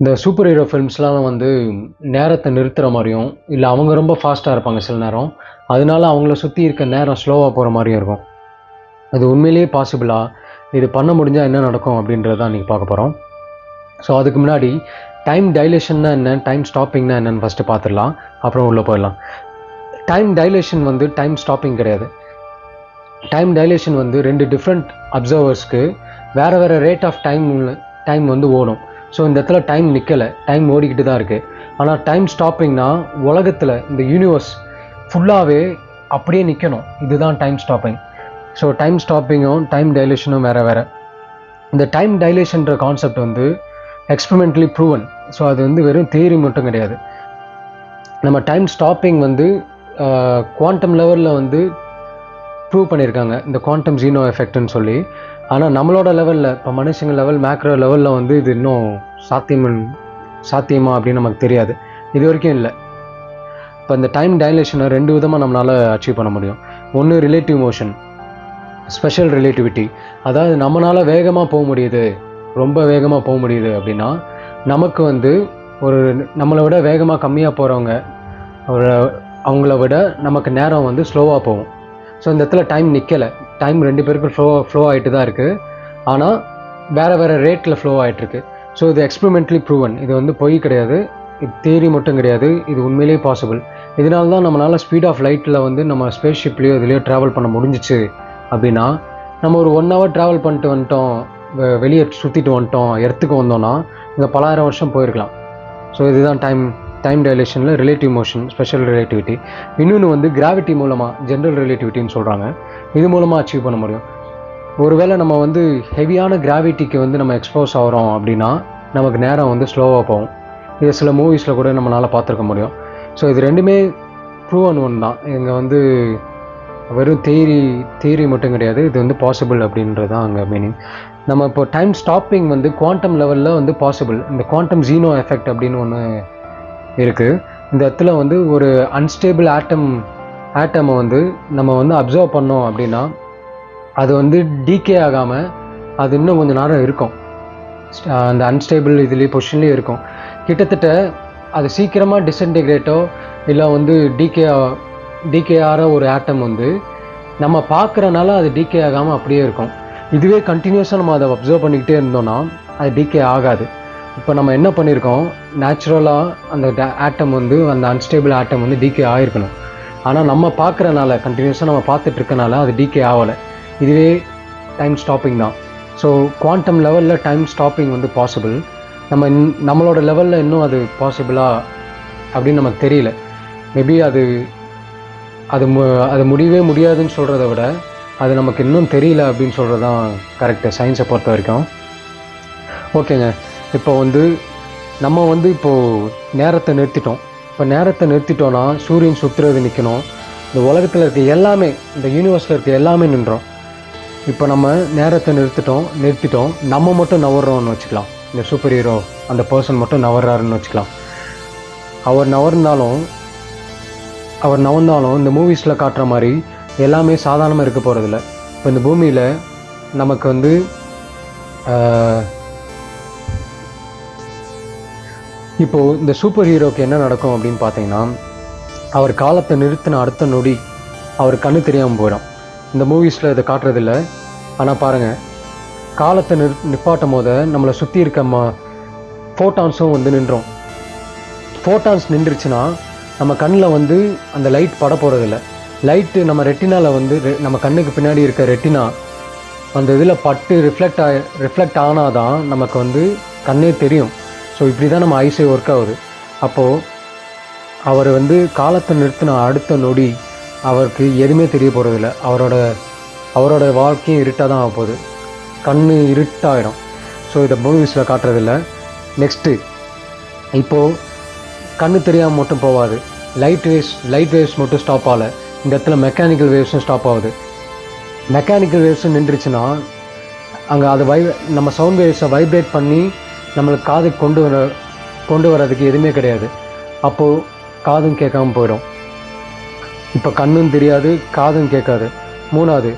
இந்த super hero ஃபிலிம்ஸ்லாம் வந்து நேரத்தை நிறுத்துகிற மாதிரியும் இல்லை அவங்க ரொம்ப ஃபாஸ்ட்டாக இருப்பாங்க சில நேரம். அதனால அவங்கள சுற்றி இருக்க நேரம் ஸ்லோவாக போகிற மாதிரியும் இருக்கும். அது உண்மையிலேயே பாசிபிளா இது பண்ண முடிஞ்சால் என்ன நடக்கும் அப்படின்றத தான் நீங்கள் பார்க்க போகிறோம் ஸோ அதுக்கு முன்னாடி டைம் டைலேஷன்னா என்ன டைம் ஸ்டாப்பிங்னா என்னன்னு ஃபஸ்ட்டு பார்த்துடலாம். அப்புறம் உள்ளே போயிடலாம். டைம் டைலேஷன் வந்து டைம் ஸ்டாப்பிங் கிடையாது. டைம் டைலேஷன் வந்து ரெண்டு டிஃப்ரெண்ட் அப்சர்வர்ஸ்க்கு வேறு வேறு ரேட் ஆஃப் டைம் டைம் வந்து ஓடும். ஸோ இந்த இடத்துல டைம் நிற்கலை டைம் ஓடிக்கிட்டு தான் இருக்குது ஆனால் டைம் ஸ்டாப்பிங்னா உலகத்தில் இந்த யூனிவர்ஸ் ஃபுல்லாகவே அப்படியே நிற்கணும் இதுதான் டைம் ஸ்டாப்பிங் ஸோ டைம் ஸ்டாப்பிங்கும் டைம் டைலேஷனும் வேறு வேறு. இந்த டைம் டைலேஷன்ற கான்செப்ட் வந்து எக்ஸ்பெரிமெண்ட்லி ப்ரூவன் ஸோ அது வந்து வெறும் தியரி மட்டும் கிடையாது. நம்ம டைம் ஸ்டாப்பிங் வந்து குவாண்டம் லெவலில் வந்து ப்ரூவ் பண்ணியிருக்காங்க. இந்த குவாண்டம் ஜீனோ எஃபெக்ட்னு சொல்லி. ஆனால் நம்மளோட லெவலில் இப்போ மனுஷங்க லெவல் மேக்ரோ லெவலில் வந்து இது இன்னும் சாத்தியம் சாத்தியமா அப்படின்னு நமக்கு தெரியாது. இது வரைக்கும் இல்லை. இப்போ இந்த டைம் டைலேஷனை ரெண்டு விதமாக நம்மளால் அச்சீவ் பண்ண முடியும். ஒன்று ரிலேட்டிவ் மோஷன் ஸ்பெஷல் ரிலேட்டிவிட்டி அதாவது நம்மளால் வேகமாக போக முடியுது ரொம்ப வேகமாக போக முடியுது அப்படின்னா நமக்கு வந்து ஒரு நம்மளை விட வேகமாக கம்மியாக போகிறவங்க ஒரு அவங்கள விட நமக்கு நேரம் வந்து ஸ்லோவாக போகும். ஸோ இந்த இடத்துல டைம் நிற்கலை டைம் ரெண்டு பேருக்கும் ஃப்ளோ ஃப்ளோ ஆகிட்டு தான் இருக்குது ஆனால் வேறு வேறு ரேட்டில் ஃப்ளோ ஆகிட்டுருக்கு ஸோ இது எக்ஸ்பெரிமெண்ட்லி ப்ரூவன் இது வந்து பொய் கிடையாது. இது தேரி மட்டும் கிடையாது. இது உண்மையிலேயே பாசிபிள் இதனால தான் நம்மளால் ஸ்பீட் ஆஃப் லைட்டில் வந்து நம்ம ஸ்பேஸ் ஷிப்லேயோ இதுலேயோ ட்ராவல் பண்ண முடிஞ்சிச்சு அப்படின்னா நம்ம ஒரு ஒன் ஹவர் ட்ராவல் பண்ணிட்டு வந்துட்டோம். வெளியே சுற்றிட்டு வந்துட்டோம். எர்த்துக்கு வந்தோம்னா இங்கே பலாயிரம் வருஷம் போயிருக்கலாம். ஸோ இதுதான் டைம் டைம் டைலேஷனில் ரிலேட்டிவ் மோஷன் ஸ்பெஷல் ரிலேட்டிவிட்டி இன்னொன்று வந்து கிராவிட்டி மூலமாக ஜென்ரல் ரிலேட்டிவிட்டின்னு சொல்கிறாங்க இது மூலமாக அச்சீவ் பண்ண முடியும். ஒருவேளை நம்ம வந்து ஹெவியான கிராவிட்டிக்கு வந்து நம்ம எக்ஸ்போஸ் ஆகிறோம் அப்படின்னா நமக்கு நேரம் வந்து ஸ்லோவாக போகும். இது சில மூவிஸில் கூட நம்மளால் பார்த்துருக்க முடியும். ஸோ இது ரெண்டுமே ப்ரூவ் ப்ரூவன் ஒன் தான். இங்கே வந்து வெறும் தேரி தேரி மட்டும் கிடையாது. இது வந்து பாசிபிள் அப்படின்றது தான் அங்கே மீனிங் நம்ம இப்போ டைம் ஸ்டாப்பிங் வந்து குவாண்டம் லெவலில் வந்து பாசிபிள் இந்த குவாண்டம் ஜீனோ எஃபெக்ட் அப்படின்னு ஒன்று இருக்குது இந்த இடத்துல வந்து ஒரு அன்ஸ்டேபிள் ஆட்டம் ஆட்டமை வந்து நம்ம வந்து அப்சர்வ் பண்ணோம் அப்படின்னா அது வந்து டீகே ஆகாமல் அது இன்னும் கொஞ்சம் நேரம் இருக்கும். அந்த அன்ஸ்டேபிள் இதுலேயே பொசிஷன்லேயே இருக்கும். கிட்டத்தட்ட அது சீக்கிரமாக டிஸ்இன்டிகிரேட்டோ இல்லை வந்து டிகே டிகே ஆகிற ஒரு ஆட்டம் வந்து நம்ம பார்க்குறனால அது டிகே ஆகாமல் அப்படியே இருக்கும். இதுவே கண்டினியூஸாக நம்ம அதை அப்சர்வ் பண்ணிக்கிட்டே இருந்தோம்னா அது டிகே ஆகாது. இப்போ நம்ம என்ன பண்ணியிருக்கோம்? நேச்சுரலாக அந்த ஆட்டம் வந்து அந்த அன்ஸ்டேபிள் ஆட்டம் வந்து டிகே ஆகிருக்கணும் ஆனால் நம்ம பார்க்குறனால கண்டினியூஸாக நம்ம பார்த்துட்டு இருக்கனால அது டிகே ஆகலை. இதுவே டைம் ஸ்டாப்பிங் தான். ஸோ குவாண்டம் லெவலில் டைம் ஸ்டாப்பிங் வந்து பாசிபிள் நம்ம நம்மளோட லெவலில் இன்னும் அது பாசிபிளாக அப்படின்னு நமக்கு தெரியல. மேபி அது அது மு அது முடியவே முடியாதுன்னு சொல்கிறத விட அது நமக்கு இன்னும் தெரியல அப்படின்னு சொல்கிறது தான் கரெக்டு சயின்ஸை பொறுத்த வரைக்கும். ஓகேங்க இப்போ வந்து நம்ம வந்து இப்போது நேரத்தை நிறுத்திட்டோம். இப்போ நேரத்தை நிறுத்திட்டோன்னா சூரியன் சுற்றுறது நிற்கணும் இந்த உலகத்தில் இருக்க எல்லாமே இந்த யூனிவர்ஸில் இருக்க எல்லாமே நின்றோம். இப்போ நம்ம நேரத்தை நிறுத்திட்டோம் நிறுத்திட்டோம். நம்ம மட்டும் நவர்றோம்னு வச்சுக்கலாம். இந்த சூப்பர் ஹீரோ அந்த பர்சன் மட்டும் நவர்றாருன்னு வச்சுக்கலாம். அவர் நவர்ந்தாலும் அவர் நவர்ந்தாலும் இந்த மூவிஸில் காட்டுற மாதிரி எல்லாமே சாதாரணமாக இருக்க போகிறதில்ல இப்போ இந்த பூமியில் நமக்கு வந்து இப்போது இந்த சூப்பர் ஹீரோக்கு என்ன நடக்கும் அப்படின்னு பார்த்தீங்கன்னா அவர் காலத்தை நிறுத்தின அடுத்த நொடி அவர் கண்ணு தெரியாமல் போயிடும். இந்த மூவிஸில் இதை காட்டுறதில்ல. ஆனால் பாருங்கள் காலத்தை நிறு நிப்பாட்டும் போது நம்மளை சுற்றி இருக்க ம ஃபோட்டான்ஸும் வந்து நின்றோம். ஃபோட்டான்ஸ் நின்றுச்சுன்னா நம்ம கண்ணில் வந்து அந்த லைட் பட போகிறதில்ல லைட்டு நம்ம ரெட்டினாவில் வந்து ரெ- நம்ம கண்ணுக்கு பின்னாடி இருக்க ரெட்டினா அந்த இதில் பட்டு ரிஃப்ளெக்ட் ஆகி ரிஃப்ளெக்ட் ஆனால் தான் நமக்கு வந்து கண்ணே தெரியும். ஸோ இப்படி தான் நம்ம ஐஸே ஒர்க் ஆகுது. அப்போது அவர் வந்து காலத்தை நிறுத்தின அடுத்த நொடி அவருக்கு எதுவுமே தெரிய போகிறதில்ல அவரோட அவரோட வாழ்க்கையும் இருட்டாக தான் ஆக போகுது. கண் இருட்டாயிடும். ஸோ இதை மூவிஸில் காட்டுறதில்ல. நெக்ஸ்ட்டு இப்போது கண்ணு தெரியாமல் மட்டும் போகாது. லைட் வேவ்ஸ் லைட் வேவ்ஸ் மட்டும் ஸ்டாப் ஆகலை. இந்த இடத்துல மெக்கானிக்கல் வேவ்ஸும் ஸ்டாப் ஆகுது. மெக்கானிக்கல் வேவ்ஸும் நின்றுச்சுன்னா அங்கே அது வை நம்ம சவுண்ட் வேவ்ஸை வைப்ரேட் பண்ணி நம்மளுக்கு காதுக்கு கொண்டு வர கொண்டு வர்றதுக்கு எதுவுமே கிடையாது. அப்போது காதும் கேட்காம போயிடும். இப்போ கண்ணும் தெரியாது காதும் கேட்காது. மூணாவது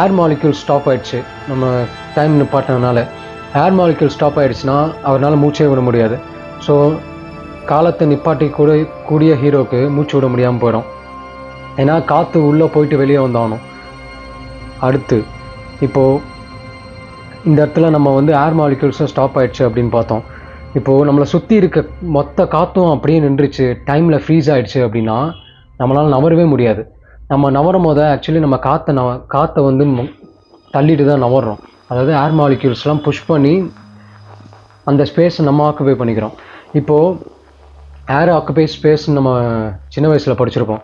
ஏர் மாலிக்யூல் ஸ்டாப் ஆயிடுச்சு. நம்ம டைம் நிப்பாட்டினதுனால. ஏர் மாலிக்யூல் ஸ்டாப் ஆகிடுச்சுன்னா அவரால் மூச்சே விட முடியாது. ஸோ காலத்தை நிப்பாட்டி கூட கூடிய ஹீரோக்கு மூச்சு விட முடியாமல் போயிடும். ஏன்னா காற்று உள்ளே போயிட்டு வெளியே வந்தாகணும். அடுத்து இப்போது இந்த இடத்துல நம்ம வந்து ஏர் மாலிக்யூல்ஸும் ஸ்டாப் ஆயிடுச்சு அப்படின்னு பார்த்தோம். இப்போது நம்மளை சுற்றி இருக்க மொத்த காற்றும் அப்படியே நின்றுச்சு. டைமில் ஃப்ரீஸ் ஆகிடுச்சு அப்படின்னா நம்மளால் நவரவே முடியாது. நம்ம நவரும் போது ஆக்சுவலி நம்ம காற்றை நவ காற்றை வந்து தள்ளிட்டு தான் நவர்றோம். அதாவது ஏர் மாலிக்யூல்ஸ்லாம் புஷ் பண்ணி அந்த ஸ்பேஸை நம்ம ஆக்குபை பண்ணிக்கிறோம். இப்போது ஏர் ஆக்குபை ஸ்பேஸ் நம்ம சின்ன வயசில் படிச்சிருப்போம்.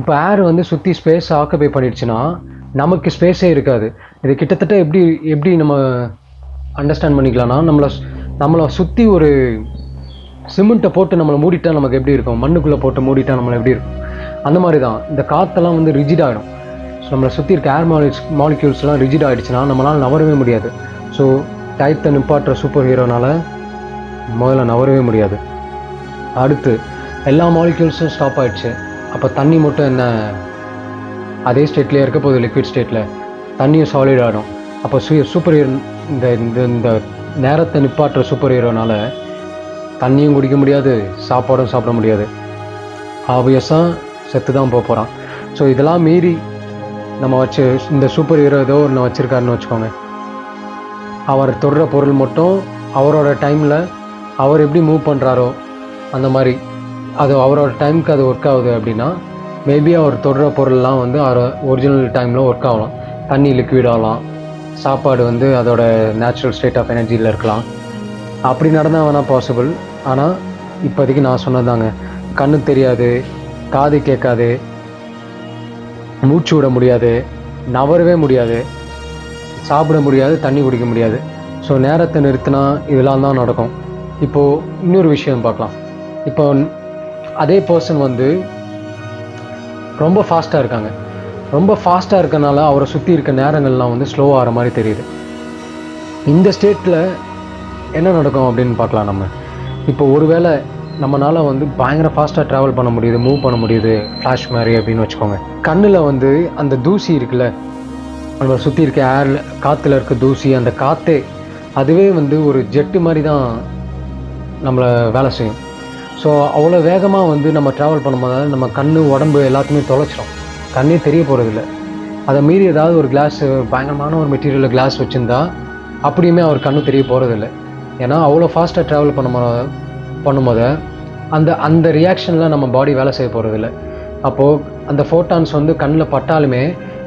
இப்போ ஏர் வந்து சுற்றி ஸ்பேஸ் ஆக்குபை பண்ணிடுச்சுன்னா நமக்கு ஸ்பேஸே இருக்காது. இது கிட்டத்தட்ட எப்படி எப்படி நம்ம அண்டர்ஸ்டாண்ட் பண்ணிக்கலாம்னா நம்மளை நம்மளை சுற்றி ஒரு சிமெண்ட்டை போட்டு நம்மளை மூடிட்டா நமக்கு எப்படி இருக்கும்? மண்ணுக்குள்ளே போட்டு மூடிட்டா நம்மளை எப்படி இருக்கும்? அந்த மாதிரி தான் இந்த காற்றெல்லாம் வந்து ரிஜிட் ஆகிடும் ஸோ நம்மளை சுற்றி இருக்க ஏர் மாலிக்ஸ் மாலிக்யூல்ஸ்லாம் ரிஜிட் ஆகிடுச்சுன்னா நம்மளால் நவரவே முடியாது. ஸோ டைத்தை நிப்பாட்டுற சூப்பர் ஹீரோனால் முதல்ல நவரவே முடியாது. அடுத்து எல்லா மாலிக்யூல்ஸும் ஸ்டாப் ஆகிடுச்சு அப்போ தண்ணி மட்டும் என்ன அதே ஸ்டேட்லேயே இருக்க போகுது லிக்விட் ஸ்டேட்டில் தண்ணியும் சாலிட் ஆகிடும் அப்போ சூ சூப்பர் ஹீரோ இந்த இந்த இந்த நேரத்தை நிப்பாட்டுற சூப்பர் ஹீரோனால் தண்ணியும் குடிக்க முடியாது சாப்பாடும் சாப்பிட முடியாது. ஆப்வியஸாக செத்து தான் போக போகிறான் ஸோ இதெல்லாம் மீறி நம்ம வச்சு இந்த சூப்பர் ஹீரோ ஏதோ ஒன்று வச்சுருக்காருன்னு வச்சுக்கோங்க. அவர் தொடுற பொருள் மட்டும் அவரோட டைமில் அவர் எப்படி மூவ் பண்ணுறாரோ அந்த மாதிரி அது அவரோட டைமுக்கு அது ஒர்க் ஆகுது அப்படின்னா மேபி அவர் தொடுற பொருள்லாம் வந்து அவர் ஒரிஜினல் டைமில் ஒர்க் ஆகலாம். தண்ணி லிக்விட் ஆகலாம். சாப்பாடு வந்து அதோட நேச்சுரல் ஸ்டேட் ஆஃப் எனர்ஜியில் இருக்கலாம். அப்படி நடந்தால் வேணால் பாசிபிள் ஆனால் இப்போதைக்கு நான் சொன்னதாங்க கண்ணு தெரியாது காது கேட்காது மூச்சு விட முடியாது நவரவே முடியாது சாப்பிட முடியாது தண்ணி குடிக்க முடியாது. ஸோ நேரத்தை நிறுத்தினா இதெல்லாம் தான் நடக்கும். இப்போது இன்னொரு விஷயம் பார்க்கலாம். இப்போ அதே பர்சன் வந்து ரொம்ப ஃபாஸ்ட்டாக இருக்காங்க. ரொம்ப ஃபாஸ்ட்டாக இருக்கனால அவரை சுற்றி இருக்க நேரங்கள்லாம் வந்து ஸ்லோவாகிற ஆகிற மாதிரி தெரியுது. இந்த ஸ்டேட்டில் என்ன நடக்கும் அப்படின்னு பார்க்கலாம் நம்ம. இப்போ ஒருவேளை நம்மளால் வந்து பயங்கர ஃபாஸ்ட்டாக ட்ராவல் பண்ண முடியுது மூவ் பண்ண முடியுது ஃப்ளாஷ் மாதிரி அப்படின்னு வச்சுக்கோங்க. கண்ணில் வந்து அந்த தூசி இருக்குல்ல நம்ம சுற்றி இருக்க ஏரில் காற்றுல இருக்க தூசி அந்த காற்றே அதுவே வந்து ஒரு ஜெட்டு மாதிரி தான் நம்மளை வேலை செய்யும். ஸோ அவ்வளோ வேகமாக வந்து நம்ம ட்ராவல் பண்ணும்போது நம்ம கண் உடம்பு எல்லாத்தையுமே தொலைச்சிடும் கண்ணே தெரிய போகிறதில்ல அதை மீறி ஏதாவது ஒரு கிளாஸ் பயங்கரமான ஒரு மெட்டீரியலில் கிளாஸ் வச்சுருந்தா அப்படியுமே அவர் கண்ணு தெரிய போகிறதில்ல ஏன்னா அவ்வளோ ஃபாஸ்ட்டாக ட்ராவல் பண்ணும்போது பண்ணும்போது அந்த அந்த ரியாக்ஷனில் நம்ம பாடி வேலை செய்ய போகிறதில்ல அப்போது அந்த ஃபோட்டான்ஸ் வந்து கண்ணில் பட்டாலுமே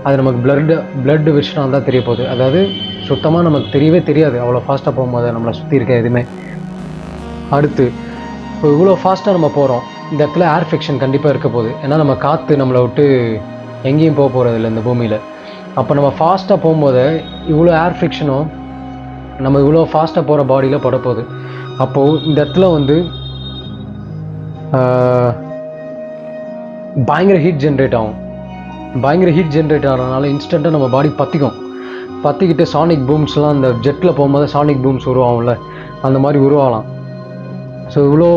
அது நமக்கு பிளட்டு பிளட்டு விஷயம் தான் தெரிய போகுது. அதாவது சுத்தமாக நமக்கு தெரியவே தெரியாது. அவ்வளோ ஃபாஸ்ட்டாக போகும்போது நம்மளை சுற்றி இருக்க எதுவுமே. அடுத்து இப்போ இவ்வளோ ஃபாஸ்ட்டாக நம்ம போகிறோம் இந்த இடத்துல ஏர் ஃபிக்ஷன் கண்டிப்பாக இருக்க போகுது. ஏன்னா நம்ம காற்று நம்மளை விட்டு எங்கேயும் போக போகிறதில்ல இந்த பூமியில். அப்போ நம்ம ஃபாஸ்ட்டாக போகும்போது இவ்வளோ ஏர் ஃபிக்ஷனும் நம்ம இவ்வளோ ஃபாஸ்ட்டாக போகிற பாடியில் படப்போகுது. அப்போது இந்த இடத்துல வந்து பயங்கர ஹீட் ஜென்ரேட் ஆகும். பயங்கர ஹீட் ஜென்ரேட் ஆகிறதுனால இன்ஸ்டண்ட்டாக நம்ம பாடி பற்றிக்கும் பற்றிக்கிட்டு சானிக் பூம்ஸ்லாம் அந்த ஜெட்டில் போகும்போது சானிக் பூம்ஸ் உருவாகும்ல அந்த மாதிரி உருவாகலாம். ஸோ இவ்வளோ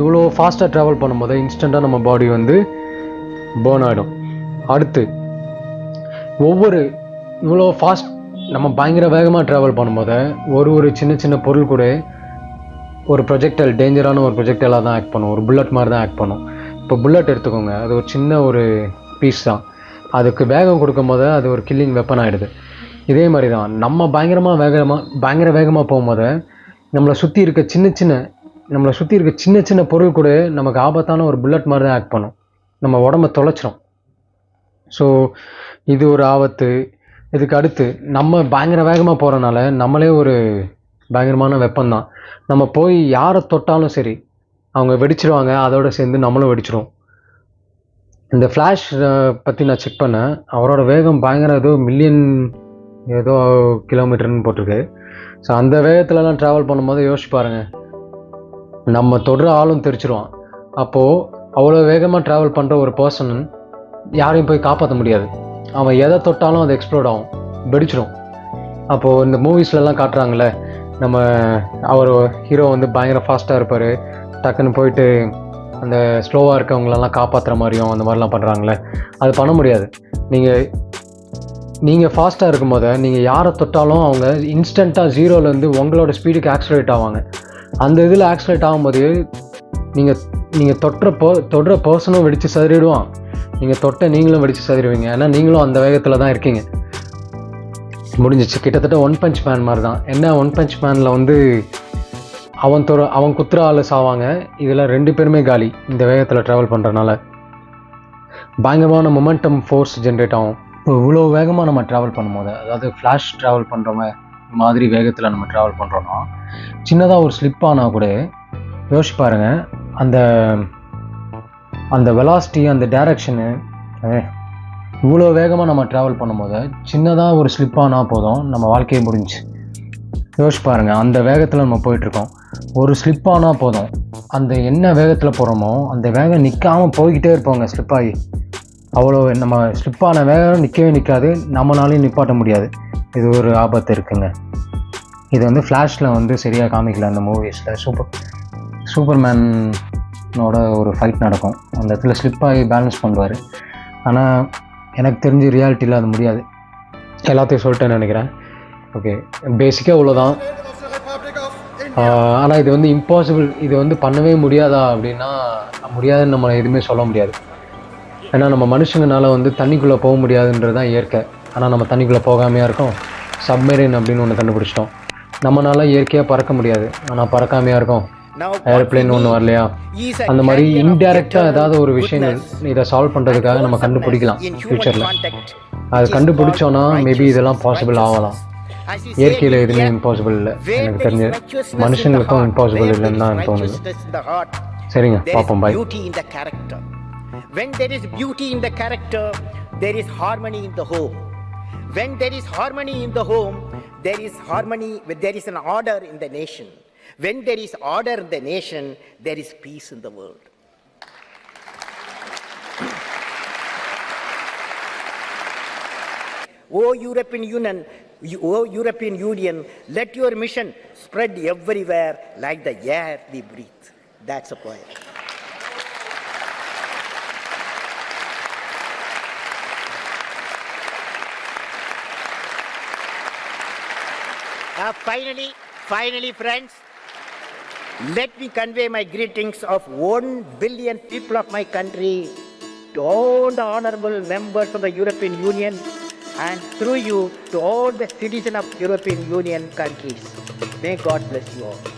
இவ்வளோ ஃபாஸ்ட்டாக ட்ராவல் பண்ணும்போது இன்ஸ்டண்ட்டாக நம்ம பாடி வந்து பேர்ன் ஆகிடும் அடுத்து ஒவ்வொரு இவ்வளோ ஃபாஸ்ட் நம்ம பயங்கர வேகமாக ட்ராவல் பண்ணும்போது ஒரு ஒரு சின்ன சின்ன பொருள் கூட ஒரு ப்ரொஜெக்டல் டேஞ்சரான ஒரு ப்ரொஜெக்டலாக தான் ஆக்ட் பண்ணும். ஒரு புல்லட் மாதிரி தான் ஆக்ட் பண்ணும். இப்போ புல்லட் எடுத்துக்கோங்க. அது ஒரு சின்ன ஒரு பீஸ் தான். அதுக்கு வேகம் கொடுக்கும் போது அது ஒரு கில்லிங் வெப்பன் ஆகிடுது இதே மாதிரி தான். நம்ம பயங்கரமாக வேகமாக பயங்கர வேகமாக போகும்போது நம்மளை சுற்றி இருக்க சின்ன சின்ன நம்மளை சுற்றி இருக்க சின்ன சின்ன பொருள் கூட நமக்கு ஆபத்தான ஒரு புல்லட் மாதிரி தான் ஆக்ட் பண்ணும். நம்ம உடம்ப தொலைச்சிரும். ஸோ இது ஒரு ஆபத்து. இதுக்கு அடுத்து நம்ம பயங்கர வேகமாக போகிறனால நம்மளே ஒரு பயங்கரமான வெப்பந்தான் நம்ம போய் யாரை தொட்டாலும் சரி அவங்க வெடிச்சிருவாங்க அதோட சேர்ந்து நம்மளும் வெடிச்சிரும். இந்த ஃப்ளாஷ் பற்றி நான் செக் பண்ணேன். அவரோட வேகம் பயங்கர ஏதோ மில்லியன் ஏதோ கிலோமீட்டர்னு போட்டிருக்கு. ஸோ அந்த வேகத்துலலாம் ட்ராவல் பண்ணும்போது யோசிச்சு பாருங்கள் நம்ம தொடுற ஆளும் தெரிச்சிருவான். அப்போது அவ்வளோ வேகமாக ட்ராவல் பண்ணுற ஒரு பர்சன் யாரையும் போய் காப்பாற்ற முடியாது. அவன் எதை தொட்டாலும் அது எக்ஸ்ப்ளோர்ட் ஆகும். வெடிச்சிடும் அப்போது இந்த மூவிஸ்லலாம் காட்டுறாங்களே நம்ம அவர் ஹீரோ வந்து பயங்கர ஃபாஸ்ட்டாக இருப்பார். டக்குன்னு போயிட்டு அந்த ஸ்லோவாக இருக்கவங்களெல்லாம் காப்பாற்றுற மாதிரியும் அந்த மாதிரிலாம் பண்ணுறாங்களே அது பண்ண முடியாது. நீங்கள் நீங்கள் ஃபாஸ்ட்டாக இருக்கும்போது நீங்கள் யாரை தொட்டாலும் அவங்க இன்ஸ்டண்ட்டாக ஜீரோலேருந்து உங்களோட ஸ்பீடுக்கு ஆக்சிலேட் ஆவாங்க. அந்த இதில் ஆக்சிலேட் ஆகும்போது நீங்கள் நீங்கள் தொட்டுற போ தொடுற பர்சனும் வெடித்து சதறிடுவான். நீங்கள் தொட்ட நீங்களும் வெடித்து சதறிடுவீங்க. ஏன்னா நீங்களும் அந்த வேகத்தில் தான் இருக்கீங்க. முடிஞ்சிச்சு. கிட்டத்தட்ட ஒன் பஞ்ச் மேன் மாதிரி தான் என்ன ஒன் பஞ்ச் மேனில் வந்து அவன் தொற அவன் குத்துற ஆள் சாவாங்க. இதில் ரெண்டு பேருமே காலி. இந்த வேகத்தில் ட்ராவல் பண்ணுறனால பயங்கரமான மொமெண்டம் ஃபோர்ஸ் ஜென்ரேட் ஆகும். இப்போ இவ்வளோ வேகமாக நம்ம ட்ராவல் பண்ணும்போது அதாவது ஃப்ளாஷ் ட்ராவல் பண்ணுறவங்க மாதிரி வேகத்தில் நம்ம ட்ராவல் பண்ணுறோன்னா சின்னதாக ஒரு ஸ்லிப் ஆனால் கூட யோசிச்சு பாருங்க அந்த அந்த வெலாசிட்டி அந்த டைரக்ஷனு இவ்வளோ வேகமாக நம்ம ட்ராவல் பண்ணும்போது சின்னதாக ஒரு ஸ்லிப் ஆனால் போதும் நம்ம வாழ்க்கையே முடிஞ்சு யோசிச்சு பாருங்கள் அந்த வேகத்தில் நம்ம போயிட்டுருக்கோம். ஒரு ஸ்லிப் ஆனால் போதும். அந்த என்ன வேகத்தில் போகிறோமோ அந்த வேகம் நிற்காமல் போய்கிட்டே இருப்போங்க ஸ்லிப் ஆகி. அவ்வளோ நம்ம ஸ்லிப்பான வேகம் நிற்கவே நிற்காது நம்மளாலையும் நிப்பாட்ட முடியாது. இது ஒரு ஆபத்து இருக்குங்க. இது வந்து ஃப்ளாஷில் வந்து சரியாக காமிக்கல அந்த மூவிஸில் சூப்பர் சூப்பர்மேனோட ஒரு ஃபைட் நடக்கும். அந்த இடத்துல ஸ்லிப் ஆகி பேலன்ஸ் பண்ணுவார். ஆனால் எனக்கு தெரிஞ்சு ரியாலிட்டியில் அது முடியாது. எல்லாத்தையும் சொல்லிட்டேன்னு நினைக்கிறேன். ஓகே பேசிக்காக இவ்வளோதான் ஆனால் இது வந்து இம்பாசிபிள் இது வந்து பண்ணவே முடியாதா அப்படின்னா முடியாதுன்னு நம்ம எதுவுமே சொல்ல முடியாது. ஏன்னா நம்ம மனுஷங்கனால வந்து தண்ணிக்குள்ளே போக முடியாதுன்றது தான் இயற்கை. ஆனால் நம்ம தண்ணிக்குள்ளே போகாமையா இருக்கோம். சப்மெரின் அப்படின்னு ஒன்று கண்டுபிடிச்சிட்டோம். நம்மளால இயற்கையாக பறக்க முடியாது. ஆனால் பறக்காமையா இருக்கோம். ஏர்பிளேன் ஒன்று வரலையா? அந்த மாதிரி இன்டெரக்டாக ஏதாவது ஒரு விஷயங்கள் இதை சால்வ் பண்ணுறதுக்காக நம்ம கண்டுபிடிக்கலாம் ஃப்யூச்சரில் அது கண்டுபிடிச்சோன்னா மேபி இதெல்லாம். பாசிபிள் ஆகலாம். இயற்கையில் எதுவுமே இம்பாசிபிள் இல்லை. எனக்கு தெரிஞ்சு மனுஷங்களுக்கும் இம்பாசிபிள் இல்லைன்னு தான் தோணுது. சரிங்க பார்ப்போம் பாய் When there is beauty in the character, there is harmony in the home. When there is harmony in the home, there is harmony, there is an order in the nation. When there is order in the nation, there is peace in the world. O European Union, O European Union, let your mission spread everywhere like the air we breathe. That's a poem. Uh, finally, finally, friends, let me convey my greetings of one billion people of my country to all the honorable members of the European Union and through you to all the citizens of European Union countries. May God bless you all.